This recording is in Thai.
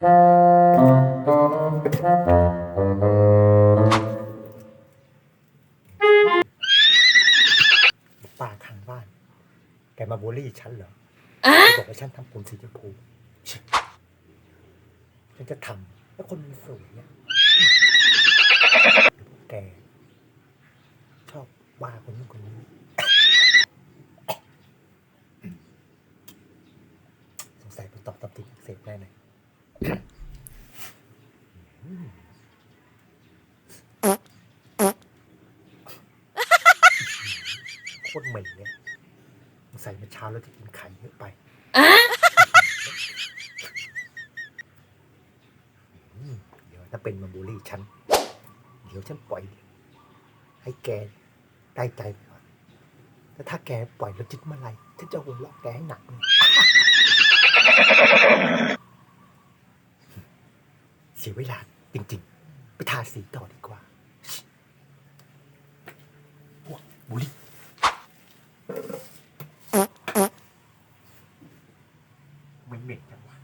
ป้าข้างบ้าน แกมาบูลลี่ฉันเหรอแกบอกว่าฉันทำผมสีชมพูชิฉันจะทำแล้วคนมันสวยเนี่ยแกชอบว่าคนนู้นคนนี้สงสัยเป็นตอบตับติดอักเสพแน่เลย โคตรเหม็นเนี่ยสงสัยเมื่อเช้าเราจะกินไข่เยอะไปเดี๋ยวถ้าเป็นมาบูลลี่ฉัน เดี๋ยวฉันปล่อย ให้แกได้ใจไปก่อนแล้วถ้าแกปล่อยแล้วจิตเมื่อไหรฉันจะหัวเราะแกให้หนักเลยเสียเวลา จริง ๆ ไปทาสีต่อดีกว่าวูบุหรีมันเหม็นจังวะ